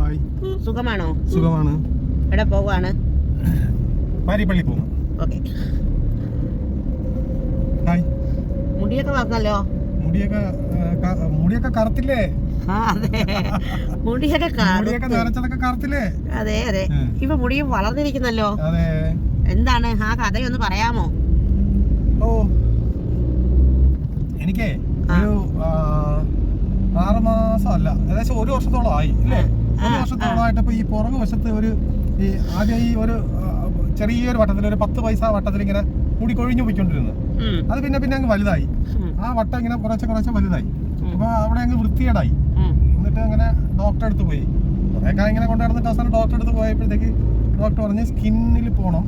Hi. സുഖമാണോ? സുഖമാണ്. എവിടെ പോവാണ് പാരിപ്പള്ളി പോകും ഓക്കെ. ഹായ്. മുടിയൊക്കെ വന്നല്ലോ മുടിയൊക്കെ മുടിയൊക്കെ കറുത്തില്ലേ? അതെ. മുടിയൊക്കെ മുടിയൊക്കെ. നരച്ചതൊക്കെ കറുത്തില്ലേ? അതെ അതെ. ഇപ്പൊ മുടിയും വളർന്നിരിക്കുന്നല്ലോ? അതെ. എന്താണ്? ആ കഥയൊന്ന് പറയാമോ? ഓ. എനിക്കേ. ഒരു ആറുമാസം ആറ് മാസം അല്ല. ഏകദേശം ഒരു വർഷത്തോളം ആയി അല്ലേ ആ, വർഷത്തോളമായിട്ട് ഈ പുറകു വശത്ത് ഒരു ഈ ആദ്യം ഈ ഒരു ചെറിയൊരു വട്ടത്തിൽ ഒരു പത്ത് പൈസ വട്ടത്തിൽ ഇങ്ങനെ കൂടി കൊഴിഞ്ഞു പോയിക്കൊണ്ടിരുന്നു അത് പിന്നെ പിന്നെ അങ്ങ് വലുതായി. ആ വട്ടം ഇങ്ങനെ കുറച്ച് കുറച്ച് വലുതായി. അപ്പൊ അവിടെ അങ്ങ് വൃത്തികേടായി. എന്നിട്ട് അങ്ങനെ ഡോക്ടറെ അടുത്ത് പോയി. കുറേ കാലം ഇങ്ങനെ കൊണ്ടു നടന്നിട്ട് അവസാനം ഡോക്ടറെ അടുത്ത് പോയപ്പോഴത്തേക്ക് ഡോക്ടർ പറഞ്ഞ് സ്കിന്നിൽ പോകണം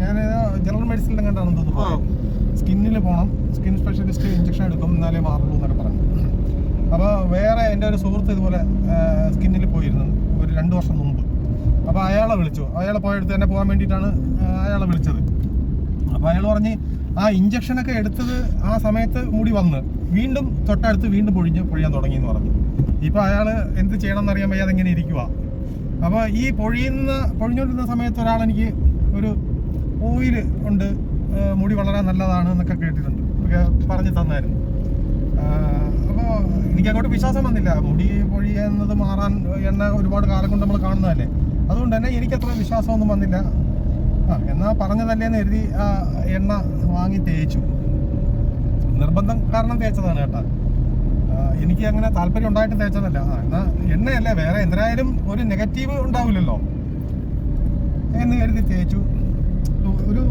ഞാൻ ജനറൽ മെഡിസിൻ കണ്ടാണെന്ന് തോന്നുന്നു സ്കിന്നിൽ പോകണം സ്കിൻ സ്പെഷ്യലിസ്റ്റ് ഇഞ്ചക്ഷൻ എടുക്കും എന്നാലേ മാറുള്ളൂ എന്നൊക്കെ പറഞ്ഞു. അപ്പോൾ വേറെ എന്റെ ഒരു സുഹൃത്ത് ഇതുപോലെ സ്കിന്നിൽ പോയിരുന്നു ഒരു രണ്ട് വർഷം മുമ്പ്. അപ്പോൾ അയാളെ വിളിച്ചു. അയാളെ പോയടുത്ത് തന്നെ പോകാൻ വേണ്ടിയിട്ടാണ് അയാളെ വിളിച്ചത്. അപ്പോൾ അയാൾ പറഞ്ഞ് ആ ഇഞ്ചക്ഷനൊക്കെ എടുത്തത് ആ സമയത്ത് മുടി വന്ന്. വീണ്ടും തൊട്ടടുത്ത് വീണ്ടും പൊഴിഞ്ഞ് പൊഴിയാൻ തുടങ്ങി എന്ന് പറഞ്ഞു. ഇപ്പോൾ അയാൾ എന്ത് ചെയ്യണം എന്നറിയാൻ വയ്യാതെ എങ്ങനെ ഇരിക്കുക അപ്പോൾ ഈ പൊഴിയുന്ന പൊഴിഞ്ഞുകൊണ്ടിരുന്ന സമയത്ത് ഒരാൾ എനിക്ക് ഒരു ഓയിൽ ഉണ്ട് മുടി വളരാൻ നല്ലതാണ് എന്നൊക്കെ കേട്ടിട്ടുണ്ട്. പറഞ്ഞു തന്നായിരുന്നു. എനിക്ക് അങ്ങോട്ട് വിശ്വാസം വന്നില്ല. മുടി പൊഴിയുന്നത് മാറാൻ എണ്ണ ഒരുപാട് കാലം കൊണ്ട് നമ്മൾ കാണുന്നതല്ലേ? അതുകൊണ്ട് തന്നെ എനിക്ക് അത്ര വിശ്വാസമൊന്നും വന്നില്ല. ആ എന്നാ പറഞ്ഞതല്ലേന്ന് എഴുതി ആ എണ്ണ വാങ്ങി തേച്ചു. നിർബന്ധം കാരണം തേച്ചതാണ് കേട്ടോ. എനിക്ക് അങ്ങനെ താല്പര്യം ഉണ്ടായിട്ട് തേച്ചതല്ല. ആ എന്നാ എണ്ണയല്ലേ വേറെ എന്തായാലും ഒരു നെഗറ്റീവ് ഉണ്ടാവില്ലല്ലോ. എന്ന് കരുതി തേച്ചു. ഒരു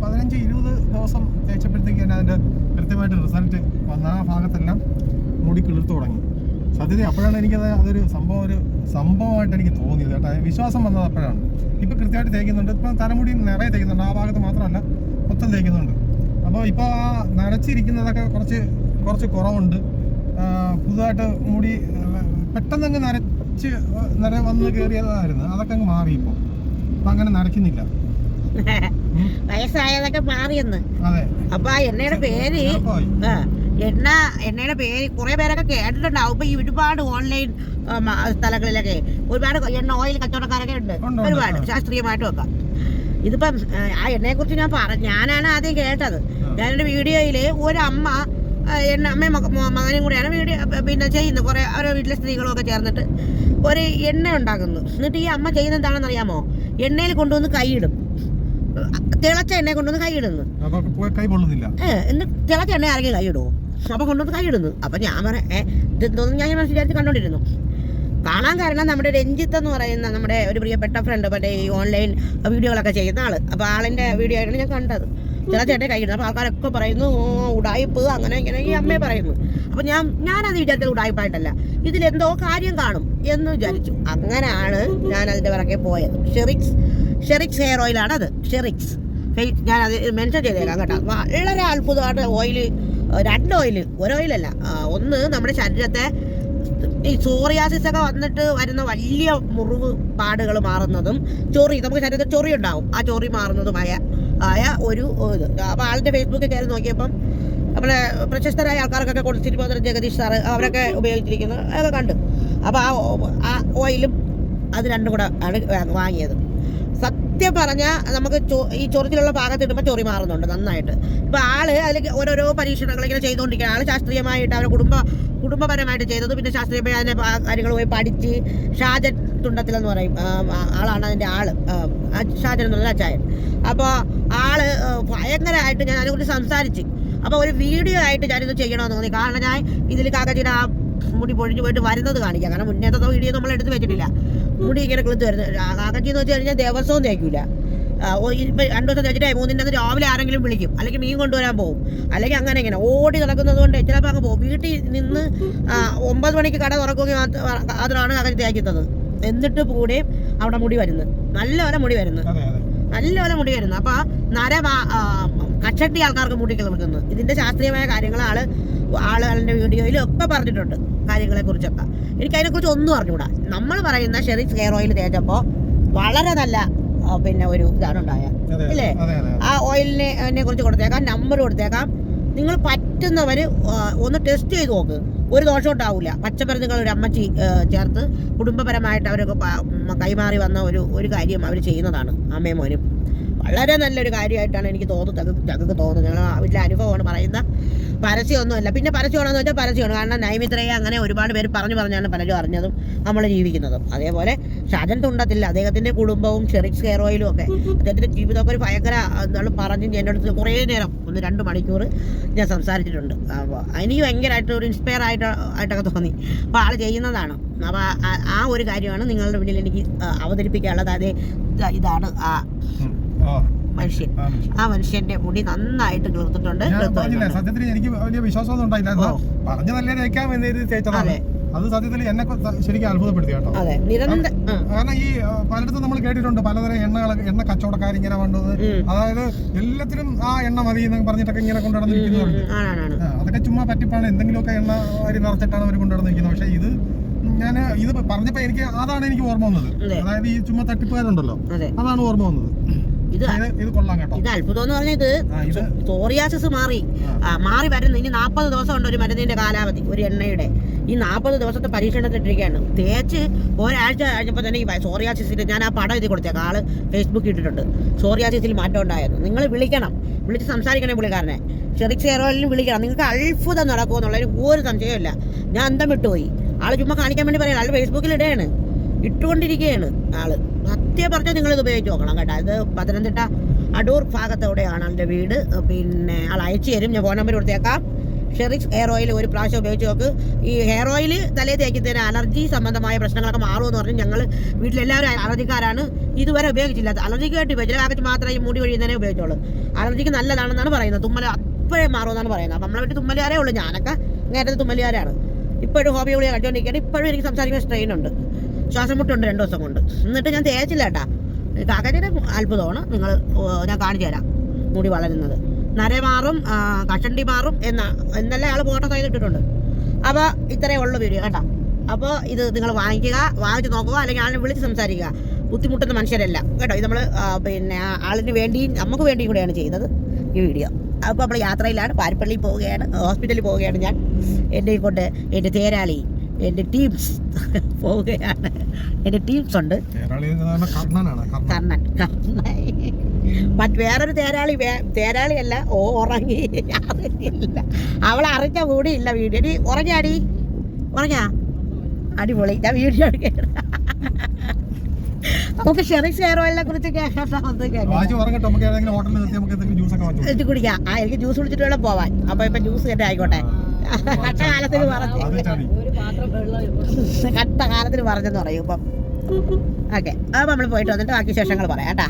പതിനഞ്ച് ഇരുപത് ദിവസം തേച്ചപ്പോഴത്തേക്ക് തന്നെ അതിന്റെ കൃത്യമായിട്ട് റിസൾട്ട് വന്ന ആ ഭാഗത്തെല്ലാം മുടി കിളിർത്തു തുടങ്ങി. സത്യത്തിൽ അപ്പോഴാണ് എനിക്കത് അതൊരു സംഭവം ഒരു സംഭവമായിട്ട് എനിക്ക് തോന്നിയത് കേട്ടോ. വിശ്വാസം വന്നത് അപ്പോഴാണ്. ഇപ്പം കൃത്യമായിട്ട് തേക്കുന്നുണ്ട്. ഇപ്പം തലമുടി നിറയെ തേക്കുന്നുണ്ട്. ആ ഭാഗത്ത് മാത്രമല്ല മൊത്തം തേക്കുന്നുണ്ട്. അപ്പോൾ ഇപ്പോൾ ആ നരച്ചിരിക്കുന്നതൊക്കെ കുറച്ച് കുറച്ച് കുറവുണ്ട്. പുതുതായിട്ട് മുടി പെട്ടെന്ന് അങ്ങ് നരച്ച് നര വന്ന് കയറിയതായിരുന്നു. അതൊക്കെ അങ്ങ് മാറി ഇപ്പോൾ. അപ്പം അങ്ങനെ നരയ്ക്കുന്നില്ല. വയസ്സായതൊക്കെ മാറിയെന്ന്. അപ്പൊ ആ എണ്ണയുടെ പേര് എണ്ണ എണ്ണയുടെ പേര് കുറെ പേരൊക്കെ കേട്ടിട്ടുണ്ടാവും. ഇപ്പൊ ഈ ഒരുപാട് ഓൺലൈൻ സ്ഥലങ്ങളിലൊക്കെ ഒരുപാട് എണ്ണ ഓയിൽ കച്ചവടക്കാരൊക്കെ ഉണ്ട്. ഒരുപാട്. ശാസ്ത്രീയമായിട്ടും ഒക്കെ ഇതിപ്പം ആ, എണ്ണയെ കുറിച്ച് ഞാൻ പറഞ്ഞു ഞാനാണ് ആദ്യം കേട്ടത്. ഞാനൊരു വീഡിയോയിൽ ഒരമ്മ എന്നെ എണ്ണ അമ്മയും മകനും കൂടെയാണ് വീഡിയോ പിന്നെ ചെയ്യുന്നത്. കുറെ ഓരോ വീട്ടിലെ സ്ത്രീകളൊക്കെ ചേർന്നിട്ട് ഒരു എണ്ണ ഉണ്ടാക്കുന്നു. എന്നിട്ട് ഈ അമ്മ ചെയ്യുന്നത് എന്താണെന്ന് അറിയാമോ? എണ്ണയിൽ കൊണ്ടുവന്ന് കൈയിടും. തിളച്ച എണ്ണയെ കൊണ്ടുവന്ന് കൈയിടുന്നു. എന്നിട്ട് തിളച്ച എണ്ണ ആരെങ്കിലും കൈയിടുമോ അപ്പൊ കൊണ്ടുവന്ന് കൈയിടുന്നു. അപ്പൊ ഞാൻ പറയാം ഇതെന്തോന്നും ഞാൻ മനസ്സിലാക്കി കണ്ടോണ്ടിരുന്നു. കാണാൻ കാരണം നമ്മുടെ രഞ്ജിത്ത് എന്ന് പറയുന്ന നമ്മുടെ ഒരു പ്രിയപ്പെട്ട ഫ്രണ്ട് മറ്റേ ഈ ഓൺലൈൻ വീഡിയോകളൊക്കെ ചെയ്യുന്ന ആൾ. അപ്പൊ ആളിന്റെ വീഡിയോ ആയിട്ടാണ് ഞാൻ കണ്ടത്. ചില ചേട്ടൻ കൈയിടുന്നു. അപ്പൊ ആൾക്കാരൊക്കെ പറയുന്നു "ഓ, ഉടായിപ്പ് അങ്ങനെ ഇങ്ങനെ ഈ അമ്മയെ പറയുന്നു. അപ്പൊ ഞാൻ ഞാനത് വിചാരിച്ചത് ഉടായിപ്പായിട്ടല്ല. ഇതിലെന്തോ കാര്യം കാണും എന്ന് വിചാരിച്ചു. അങ്ങനെയാണ് ഞാൻ അതിന്റെ പിറകെ പോയത്. ഷെറിക്സ് ഷെറിക്സ് ഹെയർ ഓയിലാണ് അത് ഷെറിക്സ് ഞാൻ ഞാനത് മെൻഷൻ ചെയ്തേക്കാം കേട്ടോ. വളരെ അത്ഭുതമായിട്ട് ഓയിൽ രണ്ട് ഓയിൽ ഒരു ഓയിലല്ല ഒന്ന് നമ്മുടെ ശരീരത്തെ ഈ സോറിയാസിസ് ഒക്കെ വന്നിട്ട് വരുന്ന വലിയ മുറിവ് പാടുകൾ മാറുന്നതും ചൊറി നമുക്ക് ശരീരത്തിൽ ചൊറി ഉണ്ടാവും. ആ ചൊറി മാറുന്നതുമായ ആയ ഒരു ഇത്. അപ്പോൾ ആളിന്റെ ഫേസ്ബുക്കിൽ കയറി നോക്കിയപ്പം നമ്മുടെ പ്രശസ്തരായ ആൾക്കാർക്കൊക്കെ കൊടുത്തിരിക്കുന്ന ജഗദീഷ് സാറ് അവരൊക്കെ ഉപയോഗിച്ചിരിക്കുന്നത് അതൊക്കെ കണ്ടു. അപ്പോൾ ആ ഓയിലും അത് രണ്ടും കൂടെ ആണ് വാങ്ങിയത്. സത്യം പറഞ്ഞാൽ നമുക്ക് ഈ ചൊറിച്ചിലുള്ള ഭാഗത്ത് ഇടുമ്പോൾ ചൊറി മാറുന്നുണ്ട് നന്നായിട്ട്. ഇപ്പോൾ ആൾ അതിൽ ഓരോരോ പരീക്ഷണങ്ങൾ ഇങ്ങനെ ചെയ്തുകൊണ്ടിരിക്കുക ആൾ ശാസ്ത്രീയമായിട്ട് അവരുടെ കുടുംബ കുടുംബപരമായിട്ട് ചെയ്തത്. പിന്നെ ശാസ്ത്രീയമായി അതിനെ കാര്യങ്ങൾ പോയി പഠിച്ച് ഷാജൻ തുണ്ടത്തിൽ എന്ന് പറയും. ആളാണ് അതിന്റെ ആൾ. ഷാജൻ എന്ന് എന്നുള്ള അച്ചായൻ. അപ്പോൾ ആൾ ഭയങ്കരമായിട്ട് ഞാൻ അതിനെക്കുറിച്ച് സംസാരിച്ച്. അപ്പോൾ ഒരു വീഡിയോ ആയിട്ട് ഞാനിത് ചെയ്യണമെന്ന് തോന്നി. കാരണം ഞാൻ ഇതിൽ കാക്കച്ചിയുടെ ആ മുടി പൊഴിഞ്ഞു പോയിട്ട് വരുന്നത് കാണിക്കാം. കാരണം മുന്നേത്തെ വീഡിയോ നമ്മൾ എടുത്ത് വെച്ചിട്ടില്ല. മുടി ഇങ്ങനെ കിളുത്ത് വരുന്നത്. കാക്കച്ചി എന്ന് വെച്ച് കഴിഞ്ഞാൽ ദിവസവും തേക്കില്ല ഇപ്പം രണ്ടു ദിവസം തേച്ചിട്ടേ മൂന്നിന്റെ അന്ന് രാവിലെ ആരെങ്കിലും വിളിക്കും. അല്ലെങ്കിൽ മീൻ കൊണ്ടുവരാൻ പോകും അല്ലെങ്കിൽ അങ്ങനെ ഇങ്ങനെ ഓടി നടക്കുന്നത് കൊണ്ട് ചിലപ്പോൾ അങ്ങ് പോകും വീട്ടിൽ നിന്ന് ഒമ്പത് മണിക്ക് കട തുറക്കുകയും അതിനാണ് കാക്കച്ചി തേക്കുന്നത്. എന്നിട്ട് കൂടെയും അവിടെ മുടി വരുന്നത്. നല്ലപോലെ മുടി വരുന്നത്. നല്ലപോലെ മുടി വരുന്നത്. അപ്പോൾ നര കക്ഷട്ടി ആൾക്കാർക്ക് മുടി കിളിർക്കുന്നു. ഇതിന്റെ ശാസ്ത്രീയമായ കാര്യങ്ങൾ ആൾ ആളുകളുടെ വീഡിയോയിലും ഒക്കെ പറഞ്ഞിട്ടുണ്ട് കാര്യങ്ങളെ കുറിച്ചൊക്കെ എനിക്ക് അതിനെക്കുറിച്ച് ഒന്നും അറിഞ്ഞുകൂടാ നമ്മൾ പറയുന്ന ഷെറിക്സ് ഹെയർ ഓയിൽ തേച്ചപ്പോ വളരെ നല്ല പിന്നെ ഒരു ഇതാണ് ഉണ്ടായ. അല്ലേ ഇല്ലേ? ആ ഓയിലിനെ എന്നെ കുറിച്ച് കൊടുത്തേക്കാം നമ്പർ കൊടുത്തേക്കാം. നിങ്ങൾ പറ്റുന്നവർ ഒന്ന് ടെസ്റ്റ് ചെയ്ത് നോക്ക്. ഒരു ദോഷം ഉണ്ടാവില്ല പച്ചമരുന്നുകൾ ഒരു അമ്മച്ചി ചേർത്ത് കുടുംബപരമായിട്ട് അവരൊക്കെ കൈമാറി വന്ന ഒരു ഒരു കാര്യം അവർ ചെയ്യുന്നതാണ്. അമ്മയും മോനും. വളരെ നല്ലൊരു കാര്യമായിട്ടാണ് എനിക്ക് തോന്നുന്നത്. ഞങ്ങൾക്ക് തോന്നുന്നത് ഞങ്ങൾ വീട്ടിലെ അനുഭവമാണ് പറയുന്ന പരസ്യമൊന്നുമല്ല. പിന്നെ പരസ്യമാണെന്ന് വെച്ചാൽ പരസ്യമാണ്. കാരണം നൈമിത്രയെ അങ്ങനെ ഒരുപാട് പേര് പറഞ്ഞു പറഞ്ഞാണ് പലരും അറിഞ്ഞതും നമ്മൾ ജീവിക്കുന്നതും. അതേപോലെ ഷാജൻ തുണ്ടത്തില്ല അദ്ദേഹത്തിന്റെ കുടുംബവും ഷെറിക്സ് കെയർ ഓയിലും ഒക്കെ അദ്ദേഹത്തിന്റെ ജീവിതമൊക്കെ ഒരു ഭയങ്കര എന്താണ് പറഞ്ഞ് എന്റെ അടുത്ത് കുറേ നേരം ഒന്ന് രണ്ട് മണിക്കൂർ ഞാൻ സംസാരിച്ചിട്ടുണ്ട്. അപ്പോൾ എനിക്ക് ഭയങ്കരമായിട്ട് ഒരു ഇൻസ്പയർ ആയിട്ട് ആയിട്ടൊക്കെ തോന്നി. അപ്പോൾ ആൾ ചെയ്യുന്നതാണ്. അപ്പോൾ ആ ഒരു കാര്യമാണ് നിങ്ങളുടെ മുന്നിൽ എനിക്ക് അവതരിപ്പിക്കാനുള്ളത്. അതേ ഇതാണ് ആ, മനുഷ്യൻ. ആ മനുഷ്യന്റെ മുടി നന്നായിട്ട് വരുന്നുണ്ട്. സത്യത്തിൽ എനിക്ക് വലിയ വിശ്വാസമൊന്നും ഉണ്ടായില്ല. പറഞ്ഞു നല്ല തേക്കാം എന്ന് കരുതി തേച്ചതാണ് അതെ. സത്യത്തിൽ എന്നെ ശരിക്കും അത്ഭുതപ്പെടുത്തി കേട്ടോ. കാരണം ഈ പലയിടത്തും നമ്മൾ കേട്ടിട്ടുണ്ട് പലതരം എണ്ണകൾ എണ്ണ കച്ചവടക്കാർ ഇങ്ങനെ വേണ്ടത് അതായത് എല്ലാത്തിനും ആ എണ്ണ മതി എന്ന് പറഞ്ഞിട്ടൊക്കെ ഇങ്ങനെ കൊണ്ടുനടന്നിരിക്കുന്നവരുണ്ട് ഉം, അതൊക്കെ ചുമ്മാ പറ്റിപ്പാണ്. എന്തെങ്കിലുമൊക്കെ എണ്ണ അരി നിറച്ചിട്ടാണ് അവർ കൊണ്ടുനടന്നിരിക്കുന്നത് പക്ഷെ ഇത് ഞാൻ ഇത് പറഞ്ഞപ്പോ എനിക്ക് അതാണ് എനിക്ക് ഓർമ്മ വന്നത്. അതായത് ഈ ചുമ്മാ തട്ടിപ്പുകാരുണ്ടല്ലോ. അതാണ് ഓർമ്മ വന്നത്. ഇത് ഇത് അത്ഭുതം എന്ന് പറഞ്ഞാൽ ഇത് സോറിയാസിസ് മാറി. മാറി വരുന്ന ഇനി നാൽപ്പത് ദിവസം ഉണ്ട് ഒരു മരുന്നിന്റെ കാലാവധി ഒരു എണ്ണയുടെ. ഈ നാൽപ്പത് ദിവസത്തെ പരീക്ഷണത്തിട്ടിരിക്കുകയാണ്. തേച്ച് ഒരാഴ്ച കഴിഞ്ഞപ്പോൾ തന്നെ ഈ സോറിയാസിസിൽ ഞാൻ ആ പടം എഴുതി കൊടുത്തേക്കാം. ആൾ ഫേസ്ബുക്കിൽ ഇട്ടിട്ടുണ്ട്. സോറിയാസിസിൽ മാറ്റം ഉണ്ടായത് നിങ്ങൾ വിളിക്കണം. വിളിച്ച് സംസാരിക്കണേ പുള്ളിക്കാരനെ. ചെറിയ ചെയറോലിന് വിളിക്കണം. നിങ്ങൾക്ക് അത്ഭുതം നടക്കുമെന്നുള്ളതിന് ഒരു സംശയമില്ല ഞാൻ അന്തം വിട്ടുപോയി. ആൾ ചുമ്മാ കാണിക്കാൻ വേണ്ടി പറയാം ആൾ ഫേസ്ബുക്കിൽ ഇടുകയാണ്. ഇട്ടുകൊണ്ടിരിക്കുകയാണ് ആൾ. സത്യം പറഞ്ഞാൽ നിങ്ങൾ ഇത് ഉപയോഗിച്ച് നോക്കണം കേട്ടോ. ഇത് പത്തനംതിട്ട അടൂർ ഭാഗത്തോടെയാണ് എന്റെ വീട്. പിന്നെ ആൾ അയച്ചു തരും. ഞാൻ ഫോൺ നമ്പർ കൊടുത്തേക്കാം. ഷെറിക്സ് ഹെയർ ഓയിൽ ഒരു പ്രാവശ്യം ഉപയോഗിച്ച് നോക്ക്. ഈ ഹെയർ ഓയിൽ തലേ തേക്കുന്നതിന് അലർജി സംബന്ധമായ പ്രശ്നങ്ങളൊക്കെ മാറുമെന്ന് പറഞ്ഞ് ഞങ്ങൾ വീട്ടിലെല്ലാവരും അലർജിക്കാരാണ്. ഇതുവരെ ഉപയോഗിച്ചില്ല. അലർജിക്കായിട്ട് കാക്കച്ച് മാത്രമേ ഈ മുടി ഒഴിയുന്നതിനെ ഉപയോഗിച്ചുള്ളൂ. അലർജിക്ക് നല്ലതാണെന്നാണ് പറയുന്നത്. തുമ്മൽ അപ്പോഴേ മാറുമെന്നാണ് പറയുന്നത്. അപ്പം നമ്മളെ വീട്ടിൽ തുമ്മലുകാരേ ഉള്ളൂ. ഞാനൊക്കെ നേരത്തെ തുമ്മലുകാരാണ്. ഇപ്പോഴും ഹോബി ഗുളിക കഴിച്ചുകൊണ്ടിരിക്കുകയാണ് ഇപ്പോഴും എനിക്ക് സംസാരിക്കുന്ന സ്ട്രെയിൻ ഉണ്ട്. ശ്വാസം മുട്ടുണ്ട് രണ്ട് ദിവസം കൊണ്ട്. എന്നിട്ട് ഞാൻ തേച്ചില്ല കേട്ടാ. കാക്കച്ചിയുടെ അത്ഭുതമാണ്. നിങ്ങൾ ഞാൻ കാണിച്ചു തരാം. മുടി വളരുന്നത്. നര മാറും കഷണ്ടി മാറും എന്ന എന്നല്ല ആൾ ഫോട്ടോ ഇട്ടിട്ടുണ്ട്. അപ്പോൾ ഇത്രയേ ഉള്ളൂ വീഡിയോ കേട്ടോ. അപ്പോൾ ഇത് നിങ്ങൾ വാങ്ങിക്കുക വാങ്ങിച്ച് നോക്കുക അല്ലെങ്കിൽ ആളിനെ വിളിച്ച് സംസാരിക്കുക. ബുദ്ധിമുട്ടുന്ന മനുഷ്യരല്ല. കേട്ടോ ഇത് നമ്മൾ പിന്നെ ആളിന് വേണ്ടിയും നമുക്ക് വേണ്ടിയും കൂടെയാണ് ചെയ്യുന്നത് ഈ വീഡിയോ അപ്പോൾ നമ്മൾ യാത്രയിലാണ്. പാരിപ്പള്ളിയിൽ പോവുകയാണ് ഹോസ്പിറ്റലിൽ പോവുകയാണ് ഞാൻ. എന്റെ കൊണ്ട് എന്റെ തേരാളി. എന്റെ ടീംസ് പോവുകയാണ്. എന്റെ ടീംസ് ഉണ്ട്. കർണൻ. മറ്റ് വേറൊരു തേരാളി വേ- തേരാളിയല്ല ഓ ഉറങ്ങി. അറിഞ്ഞില്ല അവൾ അറിഞ്ഞ കൂടി ഇല്ല വീഡിയോ. നീ ഉറങ്ങിയാടി ഉറങ്ങാ അടിപൊളി. ഞാൻ വീഡിയോ നമുക്ക് ഷെറിക്സ് ഹെയർ ഓയിലിനെ കുറിച്ച് കേൾക്കാം കുടിക്കാം. ആ എനിക്ക് ജ്യൂസ് കുടിച്ചിട്ട് വേണം പോവാൻ. അപ്പൊ ഇപ്പൊ ജ്യൂസ് തന്നെ ആയിക്കോട്ടെ. കട്ട കാലത്തിന് പറഞ്ഞു കട്ട കാലത്തിന് പറഞ്ഞെന്ന് പറയും ഇപ്പം. ഓക്കെ അപ്പൊ നമ്മൾ പോയിട്ട് വന്നിട്ട് ബാക്കി വിശേഷങ്ങൾ പറയാം കേട്ടാ.